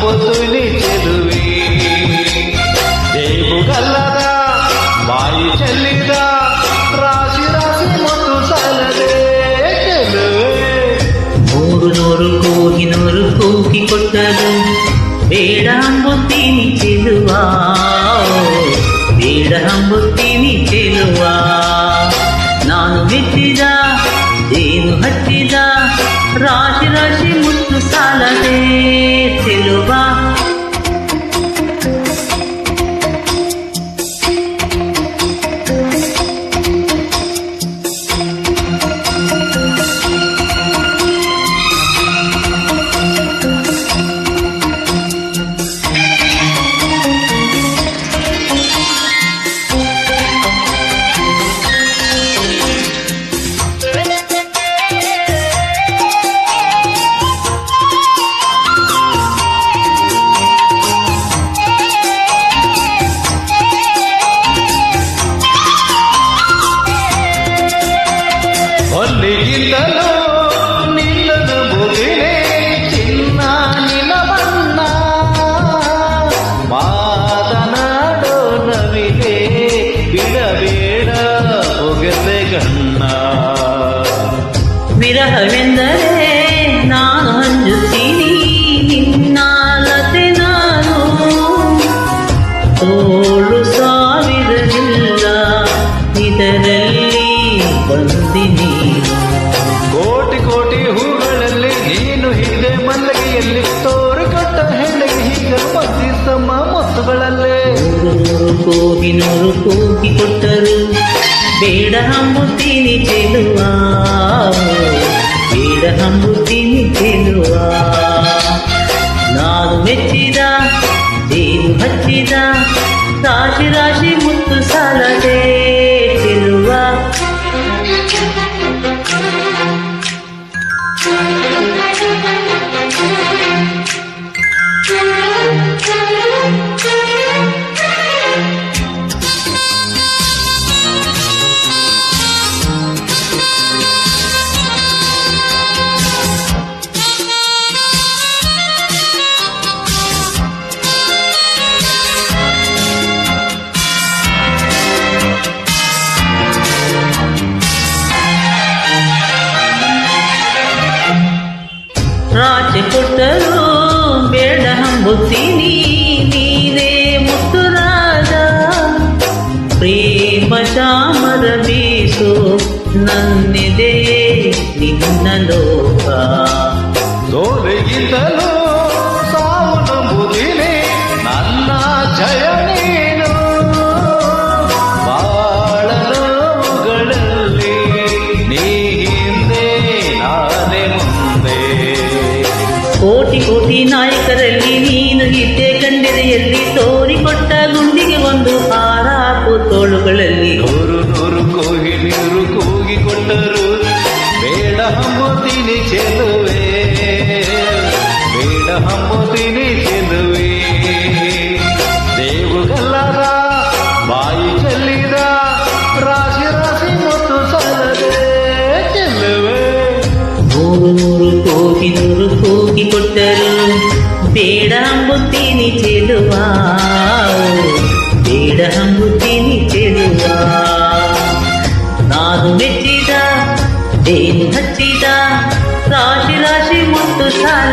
পুতুলি రాశి రాశి ముత్తు సాలదే తెలువా? ಬಿಡಬೇಡ ಹೊಗೆದೆ ಗಣ್ಣ ವಿರಹವೆಂದರೆ ನಾನು ಹಂಜುತ್ತೀನಿ ನಿನ್ನಾಲತೆ ನಾನು. ತೋಳು ಸಾವಿರವಿಲ್ಲ ಇದರಲ್ಲಿ ಬಂದಿ ಕೋಟಿ ಕೋಟಿ ಹೂಗಳಲ್ಲಿ ನೀನು ಹಿಂದೆ ಮಲ್ಲಿಗೆಯಲ್ಲಿ ಮುತ್ತುಗಳಲ್ಲೇ ನೂರು ನೂರು ಕೂಗಿ ನೂರು ಕೂಗಿ ಕೊಟ್ಟರು ಬೇಡ ಹಂಬುತ್ತೀನಿ ಚೆಲುವ ಬೇಡ ಹಂಬುತ್ತೀನಿ ಚೆಲುವ ನಾನು ಮೆಚ್ಚಿದ ಏನು ಹಚ್ಚಿದ ರಾಶಿ ರಾಶಿ ಮುತ್ತು ಸಾಲದೆ ರಾಜೆ ಕೊಟ್ಟರು ಬೇಡ ಹಂಬುತ್ತೀನಿ ನೀನೇ ಮುತ್ತು ರಾಜ ಪ್ರೇಮ ಚಾಮರ ಬೀಸು ನನ್ನಿದೆ ನಿನ್ನ ಲೋಕ ಸೋಲಿಗಿಂತಲೂ ಸಾವು ನಂಬುದಿನಿ ನನ್ನ ಜಯ ಕೋಟಿ ಕೋಟಿ ನಾಯಕರಲ್ಲಿ ನೀನು ಇದ್ದೆ ಕಂಡಿದೆಯಲ್ಲಿ ತೋರಿಕೊಟ್ಟ ಗುಂಡಿಗೆ ಒಂದು ಹಾರಾಕು ತೋಳುಗಳಲ್ಲಿ ಮೂರು ಮೂರು ಕೋಟಿ ನೂರು ಕೂಗಿ ಕೊಟ್ಟರು ಬೇಡಂಬುತ್ತೀನಿ ಚೆಲುವ ಬೇಡಂಬುತ್ತೀನಿ ಚೆಲುವ ನಾನು ಮೆಚ್ಚಿದ ದೇನು ಹಚ್ಚಿದ ರಾಶಿ ರಾಶಿ ಮುಟ್ಟು ಸಾಲ